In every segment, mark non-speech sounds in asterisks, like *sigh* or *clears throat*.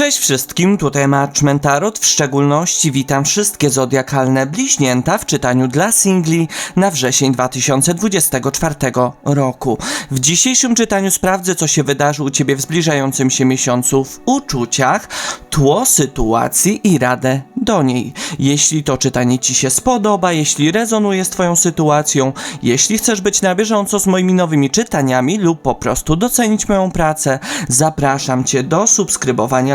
Cześć wszystkim, tutaj Matchman Tarot. W szczególności witam wszystkie zodiakalne bliźnięta w czytaniu dla singli na wrzesień 2024 roku. W dzisiejszym czytaniu sprawdzę, co się wydarzy u Ciebie w zbliżającym się miesiącu w uczuciach, tło sytuacji i radę do niej. Jeśli to czytanie Ci się spodoba, jeśli rezonuje z Twoją sytuacją, jeśli chcesz być na bieżąco z moimi nowymi czytaniami lub po prostu docenić moją pracę, zapraszam Cię do subskrybowania,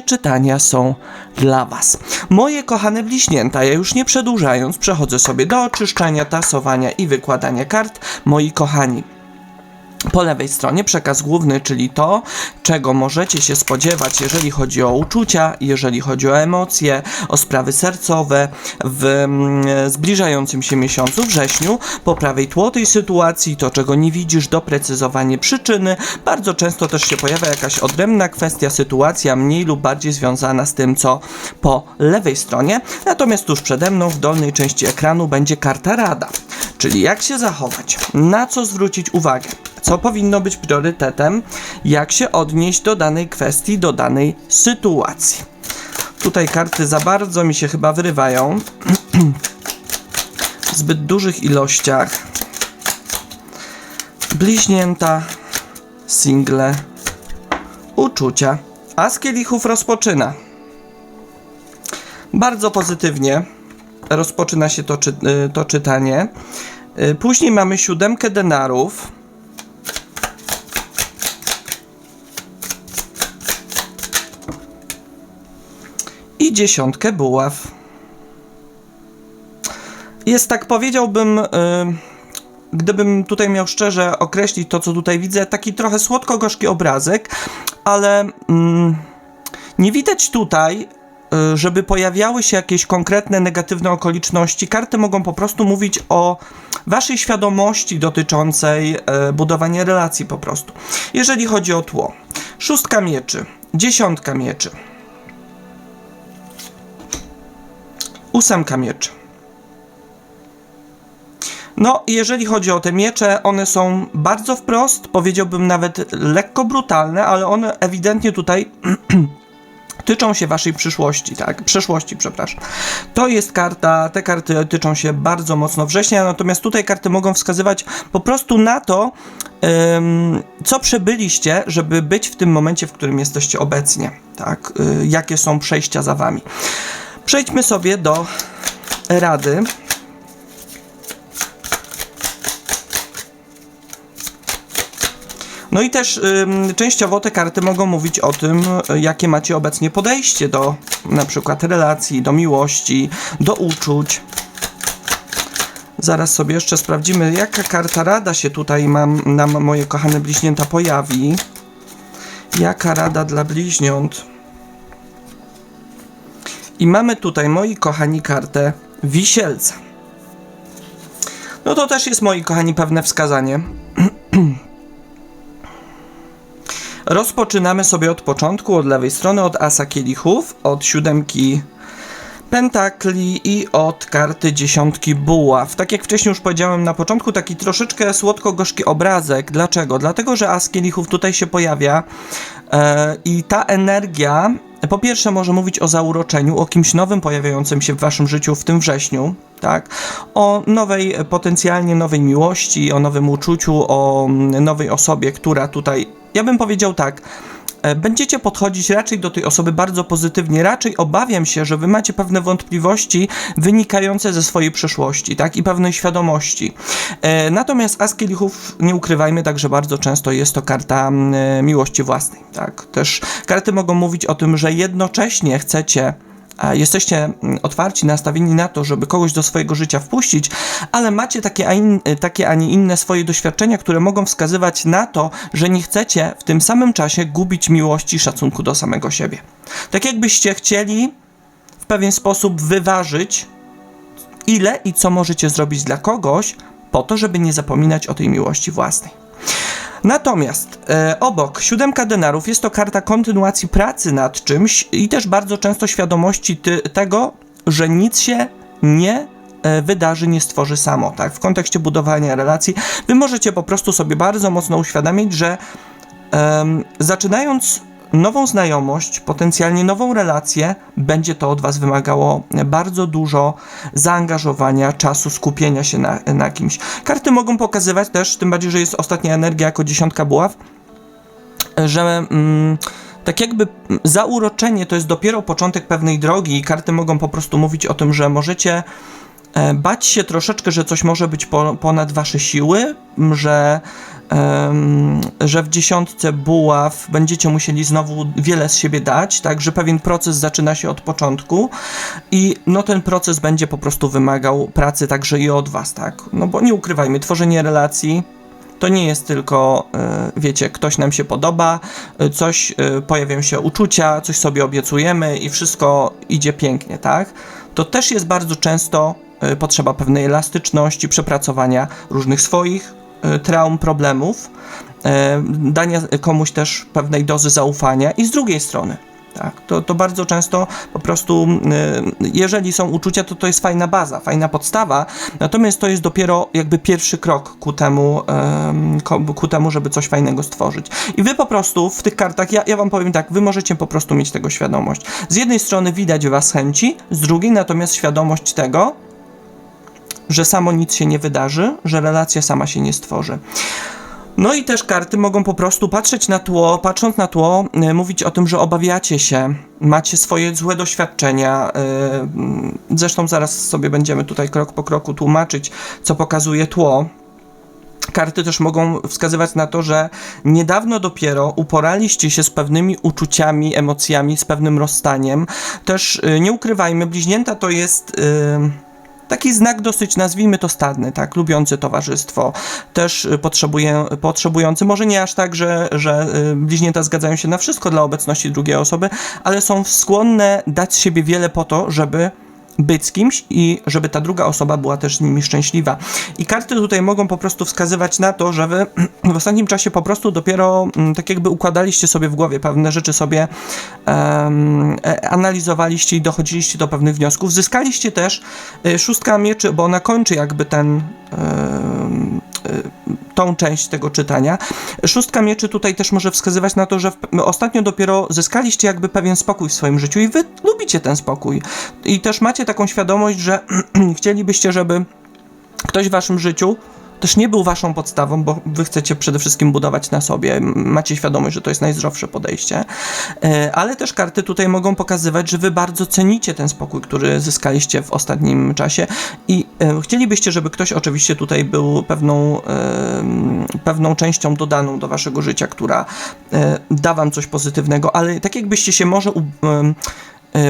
czytania są dla Was. Moje kochane bliźnięta, ja już nie przedłużając, przechodzę sobie do oczyszczania, tasowania i wykładania kart. Moi kochani, po lewej stronie przekaz główny, czyli to, czego możecie się spodziewać, jeżeli chodzi o uczucia, jeżeli chodzi o emocje, o sprawy sercowe w mm, zbliżającym się miesiącu, wrześniu. Po prawej tło tej sytuacji, to czego nie widzisz, doprecyzowanie przyczyny. Bardzo często też się pojawia jakaś odrębna kwestia, sytuacja mniej lub bardziej związana z tym, co po lewej stronie. Natomiast tuż przede mną w dolnej części ekranu będzie karta rada, czyli jak się zachować, na co zwrócić uwagę co powinno być priorytetem, jak się odnieść do danej kwestii, do danej sytuacji. Tutaj karty za bardzo mi się chyba wyrywają w *clears throat* zbyt dużych ilościach. Bliźnięta, single, uczucia. A z kielichów rozpoczyna. Bardzo pozytywnie rozpoczyna się to, czy, to czytanie. Y, Później mamy siódemkę denarów. I dziesiątkę buław. Jest tak, powiedziałbym, y, gdybym tutaj miał szczerze określić to, co tutaj widzę, taki trochę słodko-gorzki obrazek, ale mm, nie widać tutaj, y, żeby pojawiały się jakieś konkretne negatywne okoliczności. Karty mogą po prostu mówić o waszej świadomości dotyczącej y, budowania relacji po prostu. Jeżeli chodzi o tło. Szóstka mieczy, dziesiątka mieczy. Ósemka mieczy. No, jeżeli chodzi o te miecze, one są bardzo wprost, powiedziałbym nawet lekko brutalne, ale one ewidentnie tutaj *clears throat* tyczą się waszej przyszłości, tak? Przeszłości, przepraszam. To jest karta, te karty tyczą się bardzo mocno września, natomiast tutaj karty mogą wskazywać po prostu na to, ym, co przebyliście, żeby być w tym momencie, w którym jesteście obecnie, tak? Y, jakie są przejścia za wami. Przejdźmy sobie do rady. No i też ym, częściowo te karty mogą mówić o tym, jakie macie obecnie podejście do na przykład relacji, do miłości, do uczuć. Zaraz sobie jeszcze sprawdzimy, jaka karta rada się tutaj mam, nam, moje kochane bliźnięta, pojawi. Jaka rada dla bliźniąt? I mamy tutaj, moi kochani, kartę wisielca. No to też jest, moi kochani, pewne wskazanie. *clears throat* Rozpoczynamy sobie od początku, od lewej strony, od asa kielichów, od siódemki pentakli i od karty dziesiątki buław. Tak jak wcześniej już powiedziałem na początku, taki troszeczkę słodko-gorzki obrazek. Dlaczego? Dlatego, że as kielichów tutaj się pojawia e, i ta energia po pierwsze może mówić o zauroczeniu, o kimś nowym pojawiającym się w waszym życiu w tym wrześniu, tak? O nowej, potencjalnie nowej miłości, o nowym uczuciu, o nowej osobie, która tutaj, ja bym powiedział tak, będziecie podchodzić raczej do tej osoby bardzo pozytywnie. Raczej obawiam się, że wy macie pewne wątpliwości wynikające ze swojej przeszłości, tak? I pewnej świadomości. E, natomiast As Kielichów, nie ukrywajmy, także bardzo często jest to karta miłości własnej, tak? Też karty mogą mówić o tym, że jednocześnie chcecie a jesteście mm, otwarci, nastawieni na to, żeby kogoś do swojego życia wpuścić, ale macie takie, a in, takie, a nie inne swoje doświadczenia, które mogą wskazywać na to, że nie chcecie w tym samym czasie gubić miłości i szacunku do samego siebie. Tak jakbyście chcieli w pewien sposób wyważyć, ile i co możecie zrobić dla kogoś, po to, żeby nie zapominać o tej miłości własnej. Natomiast e, obok siódemka denarów jest to karta kontynuacji pracy nad czymś i też bardzo często świadomości ty, tego, że nic się nie e, wydarzy, nie stworzy samo, tak? W kontekście budowania relacji, wy możecie po prostu sobie bardzo mocno uświadomić, że em, zaczynając nową znajomość, potencjalnie nową relację, będzie to od Was wymagało bardzo dużo zaangażowania, czasu, skupienia się na, na kimś. Karty mogą pokazywać też, tym bardziej, że jest ostatnia energia jako dziesiątka buław, że mm, tak jakby zauroczenie to jest dopiero początek pewnej drogi i karty mogą po prostu mówić o tym, że możecie e, bać się troszeczkę, że coś może być po, ponad wasze siły, że, że w dziesiątce buław będziecie musieli znowu wiele z siebie dać, tak, że pewien proces zaczyna się od początku i no ten proces będzie po prostu wymagał pracy także i od was, tak, no bo nie ukrywajmy, tworzenie relacji to nie jest tylko, e, wiecie, ktoś nam się podoba, e, coś, e, pojawiają się uczucia, coś sobie obiecujemy i wszystko idzie pięknie, tak? To też jest bardzo często potrzeba pewnej elastyczności, przepracowania różnych swoich traum, problemów, e, dania komuś też pewnej dozy zaufania i z drugiej strony. Tak, to, to bardzo często po prostu, y, jeżeli są uczucia, to to jest fajna baza, fajna podstawa, natomiast to jest dopiero jakby pierwszy krok ku temu, ku temu żeby coś fajnego stworzyć. I wy po prostu w tych kartach, ja, ja wam powiem tak, wy możecie po prostu mieć tego świadomość. Z jednej strony widać was chęci, z drugiej natomiast świadomość tego, że samo nic się nie wydarzy, że relacja sama się nie stworzy. No i też karty mogą po prostu patrzeć na tło, patrząc na tło, y, mówić o tym, że obawiacie się, macie swoje złe doświadczenia. mm, zresztą zaraz sobie będziemy tutaj krok po kroku tłumaczyć, co pokazuje tło. Karty też mogą wskazywać na to, że niedawno dopiero uporaliście się z pewnymi uczuciami, emocjami, z pewnym rozstaniem. Też y, nie ukrywajmy, bliźnięta to jest. Taki znak dosyć, nazwijmy to stadny, tak, lubiący towarzystwo, też y, potrzebuje, potrzebujący, może nie aż tak, że, że y, bliźnięta zgadzają się na wszystko dla obecności drugiej osoby, ale są skłonne dać siebie wiele po to, żeby być z kimś i żeby ta druga osoba była też z nimi szczęśliwa. I karty tutaj mogą po prostu wskazywać na to, że wy *clears throat* w ostatnim czasie po prostu dopiero mm, tak jakby układaliście sobie w głowie pewne rzeczy sobie e, analizowaliście i dochodziliście do pewnych wniosków. Zyskaliście też y, szóstka mieczy, bo ona kończy jakby ten y, tą część tego czytania. Szóstka mieczy tutaj też może wskazywać na to, że w, ostatnio dopiero zyskaliście jakby pewien spokój w swoim życiu i wy lubicie ten spokój. I też macie taką świadomość, że *clears throat* chcielibyście, żeby ktoś w waszym życiu też nie był waszą podstawą, bo wy chcecie przede wszystkim budować na sobie. Macie świadomość, że to jest najzdrowsze podejście. E, Ale też karty tutaj mogą pokazywać, że wy bardzo cenicie ten spokój, który zyskaliście w ostatnim czasie i e, chcielibyście, żeby ktoś oczywiście tutaj był pewną, em, pewną częścią dodaną do waszego życia, która e, da wam coś pozytywnego, ale tak jakbyście się może e,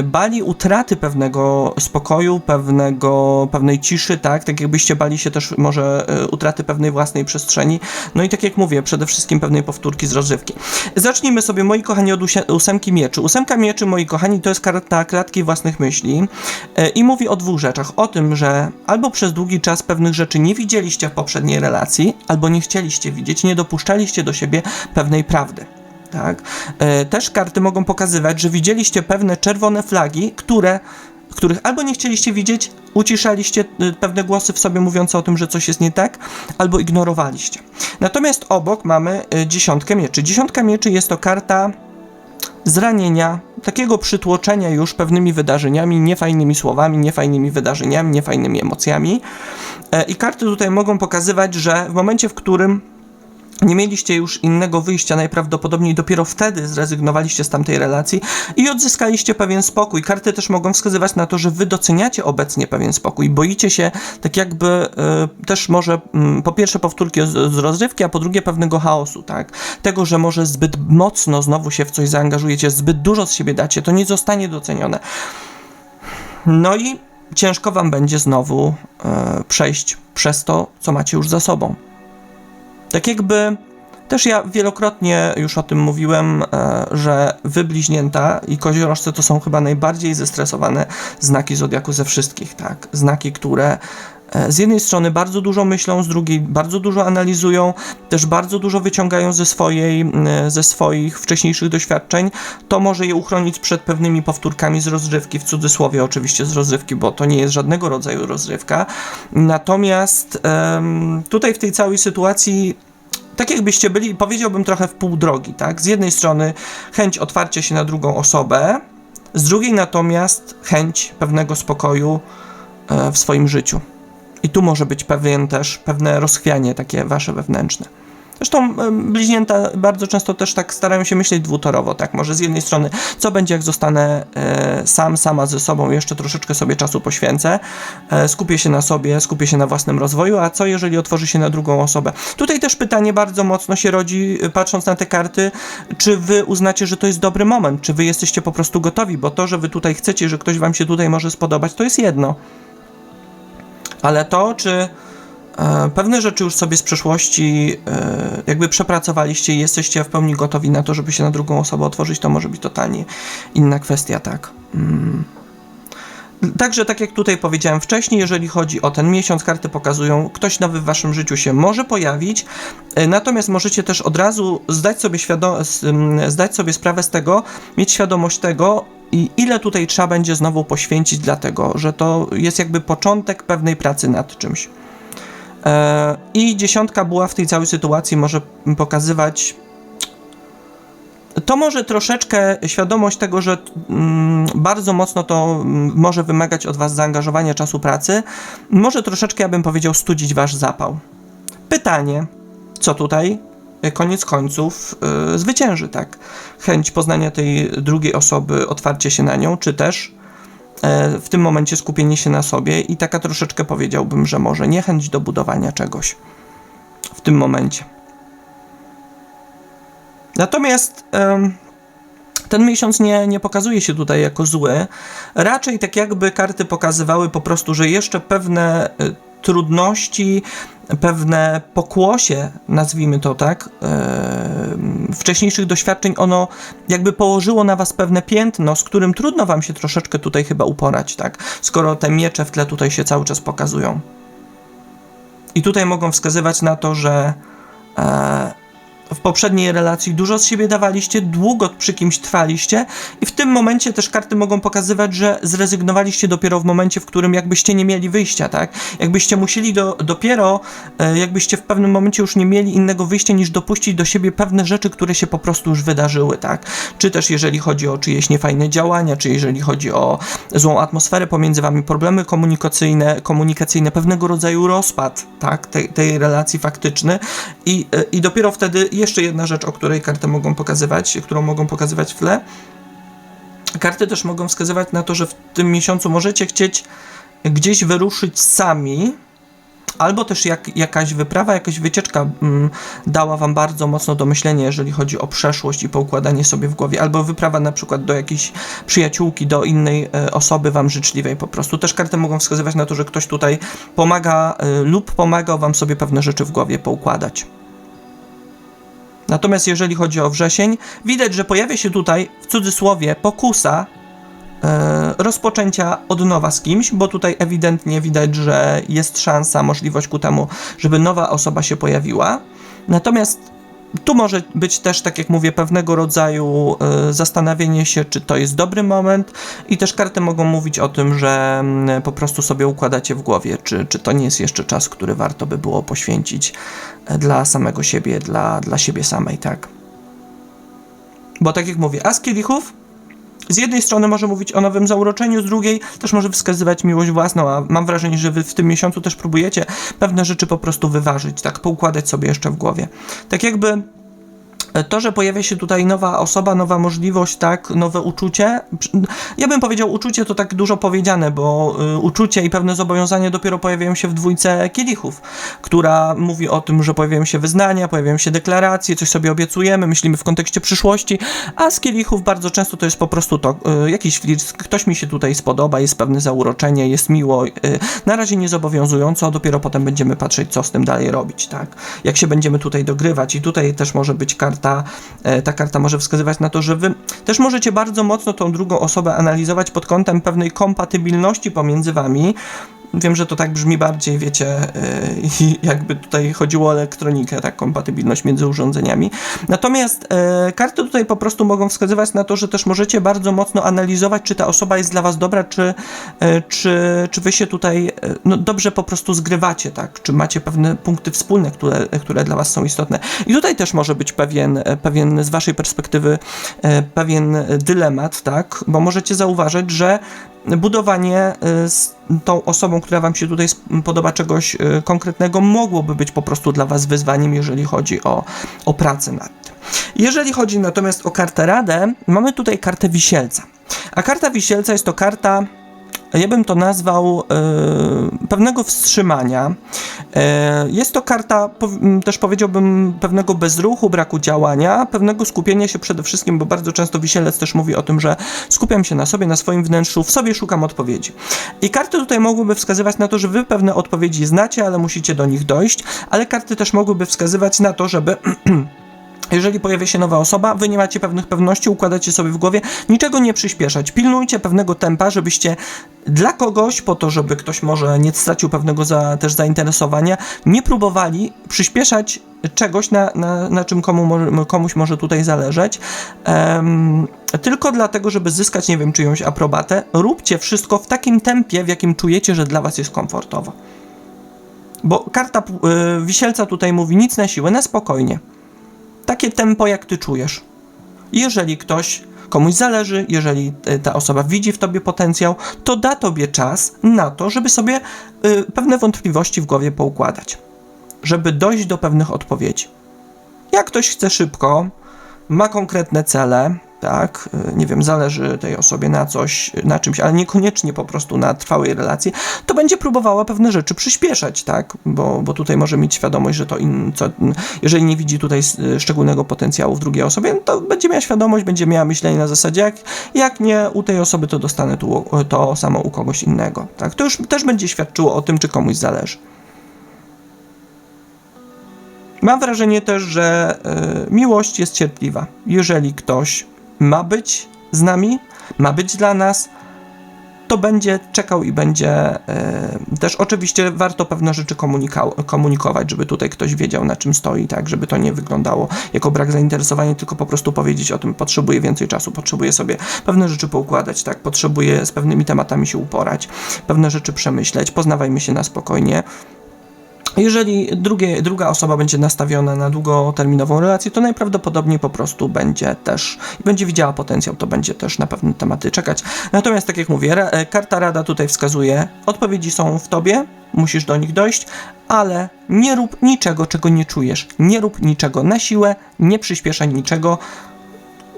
bali utraty pewnego spokoju, pewnego, pewnej ciszy, tak? Tak jakbyście bali się też może e, utraty pewnej własnej przestrzeni. No i tak jak mówię, przede wszystkim pewnej powtórki z rozrywki. Zacznijmy sobie, moi kochani, od ósemki mieczy. Ósemka mieczy, moi kochani, to jest karta klatki własnych myśli e, i mówi o dwóch rzeczach. O tym, że albo przez długi czas pewnych rzeczy nie widzieliście w poprzedniej relacji, albo nie chcieliście widzieć, nie dopuszczaliście do siebie pewnej prawdy tak? E, Też karty mogą pokazywać, że widzieliście pewne czerwone flagi, które, których albo nie chcieliście widzieć, uciszaliście y, pewne głosy w sobie mówiące o tym, że coś jest nie tak, albo ignorowaliście. Natomiast obok mamy y, dziesiątkę mieczy. Dziesiątka mieczy jest to karta zranienia, takiego przytłoczenia już pewnymi wydarzeniami, niefajnymi słowami, niefajnymi wydarzeniami, niefajnymi emocjami. E, I karty tutaj mogą pokazywać, że w momencie, w którym nie mieliście już innego wyjścia, najprawdopodobniej dopiero wtedy zrezygnowaliście z tamtej relacji i odzyskaliście pewien spokój. Karty też mogą wskazywać na to, że wy doceniacie obecnie pewien spokój. Boicie się tak jakby e, też może mm, po pierwsze powtórki z, z rozrywki, a po drugie pewnego chaosu, tak? Tego, że może zbyt mocno znowu się w coś zaangażujecie, zbyt dużo z siebie dacie, to nie zostanie docenione. No i ciężko wam będzie znowu e, przejść przez to, co macie już za sobą. Tak jakby też ja wielokrotnie już o tym mówiłem, e, że wy bliźnięta i koziorożce to są chyba najbardziej zestresowane znaki zodiaku ze wszystkich, tak? Znaki, które z jednej strony bardzo dużo myślą, z drugiej bardzo dużo analizują, też bardzo dużo wyciągają ze, swojej, ze swoich wcześniejszych doświadczeń. To może je uchronić przed pewnymi powtórkami z rozrywki, w cudzysłowie oczywiście z rozrywki, bo to nie jest żadnego rodzaju rozrywka. Natomiast tutaj w tej całej sytuacji tak jakbyście byli, powiedziałbym trochę w pół drogi, tak? Z jednej strony chęć otwarcia się na drugą osobę, z drugiej natomiast chęć pewnego spokoju e, w swoim życiu. I tu może być pewien też, pewne rozchwianie takie wasze wewnętrzne. Zresztą bliźnięta bardzo często też tak starają się myśleć dwutorowo, tak? Może z jednej strony, co będzie jak zostanę e, sam, sama ze sobą, jeszcze troszeczkę sobie czasu poświęcę, e, skupię się na sobie, skupię się na własnym rozwoju, a co jeżeli otworzy się na drugą osobę? Tutaj też pytanie bardzo mocno się rodzi, e, patrząc na te karty, czy wy uznacie, że to jest dobry moment, czy wy jesteście po prostu gotowi, bo to, że wy tutaj chcecie, że ktoś wam się tutaj może spodobać, to jest jedno. Ale to, czy e, pewne rzeczy już sobie z przeszłości e, jakby przepracowaliście i jesteście w pełni gotowi na to, żeby się na drugą osobę otworzyć, to może być totalnie inna kwestia, tak. Mm. Także, tak jak tutaj powiedziałem wcześniej, jeżeli chodzi o ten miesiąc, karty pokazują, ktoś nowy w waszym życiu się może pojawić, e, natomiast możecie też od razu zdać sobie, świado- s- m, zdać sobie sprawę z tego, mieć świadomość tego, i ile tutaj trzeba będzie znowu poświęcić, dlatego że to jest jakby początek pewnej pracy nad czymś. E, I dziesiątka była w tej całej sytuacji może pokazywać. To może troszeczkę świadomość tego, że mm, bardzo mocno to mm, może wymagać od Was zaangażowania czasu pracy. Może troszeczkę, ja bym powiedział, studzić Wasz zapał. Pytanie, co tutaj koniec końców e, zwycięży, tak? Chęć poznania tej drugiej osoby, otwarcie się na nią, czy też e, w tym momencie skupienie się na sobie i taka troszeczkę powiedziałbym, że może niechęć do budowania czegoś w tym momencie. Natomiast ten miesiąc nie, nie pokazuje się tutaj jako zły. Raczej tak jakby karty pokazywały po prostu, że jeszcze pewne trudności, pewne pokłosie, nazwijmy to tak, em, wcześniejszych doświadczeń, ono jakby położyło na was pewne piętno, z którym trudno wam się troszeczkę tutaj chyba uporać, tak? Skoro te miecze w tle tutaj się cały czas pokazują. I tutaj mogą wskazywać na to, że e, w poprzedniej relacji dużo z siebie dawaliście, długo przy kimś trwaliście i w tym momencie też karty mogą pokazywać, że zrezygnowaliście dopiero w momencie, w którym jakbyście nie mieli wyjścia, tak? Jakbyście musieli do, dopiero, e, jakbyście w pewnym momencie już nie mieli innego wyjścia niż dopuścić do siebie pewne rzeczy, które się po prostu już wydarzyły, tak? Czy też jeżeli chodzi o czyjeś niefajne działania, czy jeżeli chodzi o złą atmosferę pomiędzy wami, problemy komunikacyjne, komunikacyjne pewnego rodzaju rozpad, tak? Tej, tej relacji faktyczny i, e, i dopiero wtedy jeszcze jedna rzecz, o której karty mogą pokazywać, którą mogą pokazywać w tle. Karty też mogą wskazywać na to, że w tym miesiącu możecie chcieć gdzieś wyruszyć sami, albo też jak, jakaś wyprawa, jakaś wycieczka mm, dała wam bardzo mocno do myślenia, jeżeli chodzi o przeszłość i poukładanie sobie w głowie, albo wyprawa na przykład do jakiejś przyjaciółki, do innej e, osoby wam życzliwej po prostu. Też karty mogą wskazywać na to, że ktoś tutaj pomaga e, lub pomagał wam sobie pewne rzeczy w głowie poukładać. Natomiast jeżeli chodzi o wrzesień, widać, że pojawia się tutaj w cudzysłowie pokusa e, rozpoczęcia od nowa z kimś, bo tutaj ewidentnie widać, że jest szansa, możliwość ku temu, żeby nowa osoba się pojawiła. Natomiast tu może być też, tak jak mówię, pewnego rodzaju e, zastanawianie się, czy to jest dobry moment, i też karty mogą mówić o tym, że mm, po prostu sobie układacie w głowie, czy, czy to nie jest jeszcze czas, który warto by było poświęcić dla samego siebie, dla, dla siebie samej, tak. Bo tak jak mówię, as kielichów z jednej strony może mówić o nowym zauroczeniu, z drugiej też może wskazywać miłość własną, a mam wrażenie, że wy w tym miesiącu też próbujecie pewne rzeczy po prostu wyważyć, tak, poukładać sobie jeszcze w głowie. Tak jakby to, że pojawia się tutaj nowa osoba, nowa możliwość, tak, nowe uczucie. Ja bym powiedział, uczucie to tak dużo powiedziane, bo y, uczucie i pewne zobowiązania dopiero pojawiają się w dwójce kielichów, która mówi o tym, że pojawiają się wyznania, pojawiają się deklaracje, coś sobie obiecujemy, myślimy w kontekście przyszłości, a z kielichów bardzo często to jest po prostu to, y, jakiś flirt, ktoś mi się tutaj spodoba, jest pewne zauroczenie, jest miło, y, na razie nie zobowiązująco, dopiero potem będziemy patrzeć, co z tym dalej robić, tak? Jak się będziemy tutaj dogrywać i tutaj też może być karta, e, ta karta może wskazywać na to, że wy też możecie bardzo mocno tą drugą osobę analizować pod kątem pewnej kompatybilności pomiędzy wami, Wiem, że to tak brzmi bardziej, wiecie, i *laughs* jakby tutaj chodziło o elektronikę, tak, kompatybilność między urządzeniami. Natomiast e, karty tutaj po prostu mogą wskazywać na to, że też możecie bardzo mocno analizować, czy ta osoba jest dla was dobra, czy, e, czy, czy wy się tutaj e, no, dobrze po prostu zgrywacie, tak, czy macie pewne punkty wspólne, które, które dla was są istotne. I tutaj też może być pewien, e, pewien z waszej perspektywy e, pewien dylemat, tak, bo możecie zauważyć, że budowanie y, z tą osobą, która Wam się tutaj podoba czegoś y, konkretnego, mogłoby być po prostu dla Was wyzwaniem, jeżeli chodzi o, o pracę nad tym. Jeżeli chodzi natomiast o kartę Radę, mamy tutaj kartę Wisielca. A karta Wisielca jest to karta, ja bym to nazwał y, pewnego wstrzymania. E, Jest to karta, m, też powiedziałbym, pewnego bezruchu, braku działania, pewnego skupienia się przede wszystkim, bo bardzo często wisielec też mówi o tym, że skupiam się na sobie, na swoim wnętrzu, w sobie szukam odpowiedzi. I karty tutaj mogłyby wskazywać na to, że wy pewne odpowiedzi znacie, ale musicie do nich dojść, ale karty też mogłyby wskazywać na to, żeby. *clears throat* Jeżeli pojawia się nowa osoba, wy nie macie pewnych pewności, układacie sobie w głowie, niczego nie przyspieszać. Pilnujcie pewnego tempa, żebyście dla kogoś, po to, żeby ktoś może nie stracił pewnego za, też zainteresowania, nie próbowali przyspieszać czegoś, na, na, na czym komu, komuś może tutaj zależeć, em, tylko dlatego, żeby zyskać, nie wiem, czyjąś aprobatę. Róbcie wszystko w takim tempie, w jakim czujecie, że dla was jest komfortowo. Bo karta y, wisielca tutaj mówi nic na siłę, na spokojnie takie tempo, jak ty czujesz. Jeżeli ktoś komuś zależy, jeżeli y, ta osoba widzi w tobie potencjał, to da tobie czas na to, żeby sobie y, pewne wątpliwości w głowie poukładać, żeby dojść do pewnych odpowiedzi. Jak ktoś chce szybko, ma konkretne cele, tak, y, nie wiem, zależy tej osobie na coś, na czymś, ale niekoniecznie po prostu na trwałej relacji, to będzie próbowała pewne rzeczy przyspieszać, tak, bo, bo tutaj może mieć świadomość, że to in, co, jeżeli nie widzi tutaj s- szczególnego potencjału w drugiej osobie, no to będzie miała świadomość, będzie miała myślenie na zasadzie, jak, jak nie u tej osoby, to dostanę tu, to samo u kogoś innego, tak, to już też będzie świadczyło o tym, czy komuś zależy. Mam wrażenie też, że y, miłość jest cierpliwa. Jeżeli ktoś ma być z nami, ma być dla nas, to będzie czekał i będzie y, też oczywiście warto pewne rzeczy komunikować, żeby tutaj ktoś wiedział na czym stoi, tak, żeby to nie wyglądało jako brak zainteresowania, tylko po prostu powiedzieć o tym, potrzebuję więcej czasu, potrzebuję sobie pewne rzeczy poukładać, tak, potrzebuję z pewnymi tematami się uporać, pewne rzeczy przemyśleć, poznawajmy się na spokojnie. Jeżeli drugie, druga osoba będzie nastawiona na długoterminową relację, to najprawdopodobniej po prostu będzie też, będzie widziała potencjał, to będzie też na pewne tematy czekać. Natomiast, tak jak mówię, ra, e, karta rada tutaj wskazuje, odpowiedzi są w tobie, musisz do nich dojść, ale nie rób niczego, czego nie czujesz. Nie rób niczego na siłę, nie przyspieszaj niczego,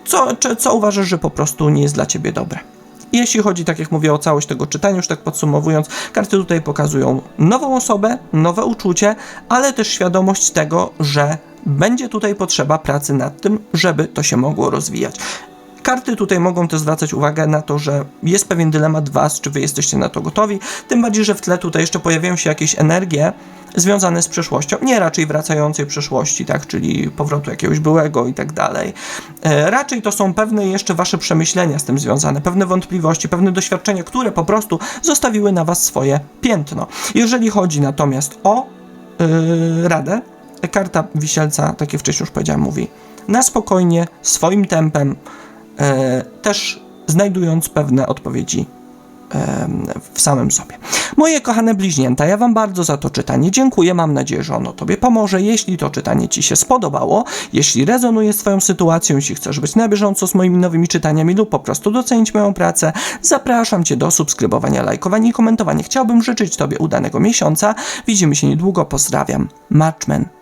co, co uważasz, że po prostu nie jest dla ciebie dobre. Jeśli chodzi, tak jak mówię, o całość tego czytania, już tak podsumowując, karty tutaj pokazują nową osobę, nowe uczucie, ale też świadomość tego, że będzie tutaj potrzeba pracy nad tym, żeby to się mogło rozwijać. Karty tutaj mogą też zwracać uwagę na to, że jest pewien dylemat was, czy wy jesteście na to gotowi, tym bardziej, że w tle tutaj jeszcze pojawiają się jakieś energie związane z przeszłością, nie raczej wracającej przyszłości, tak, czyli powrotu jakiegoś byłego i tak dalej. E, Raczej to są pewne jeszcze wasze przemyślenia z tym związane, pewne wątpliwości, pewne doświadczenia, które po prostu zostawiły na was swoje piętno. Jeżeli chodzi natomiast o yy, radę, karta wisielca, tak jak wcześniej już powiedziałem, mówi na spokojnie, swoim tempem, też znajdując pewne odpowiedzi em, w samym sobie. Moje kochane bliźnięta, ja Wam bardzo za to czytanie dziękuję. Mam nadzieję, że ono Tobie pomoże. Jeśli to czytanie Ci się spodobało, jeśli rezonuje z Twoją sytuacją, jeśli chcesz być na bieżąco z moimi nowymi czytaniami lub po prostu docenić moją pracę, zapraszam Cię do subskrybowania, lajkowania i komentowania. Chciałbym życzyć Tobie udanego miesiąca. Widzimy się niedługo. Pozdrawiam. Marchman.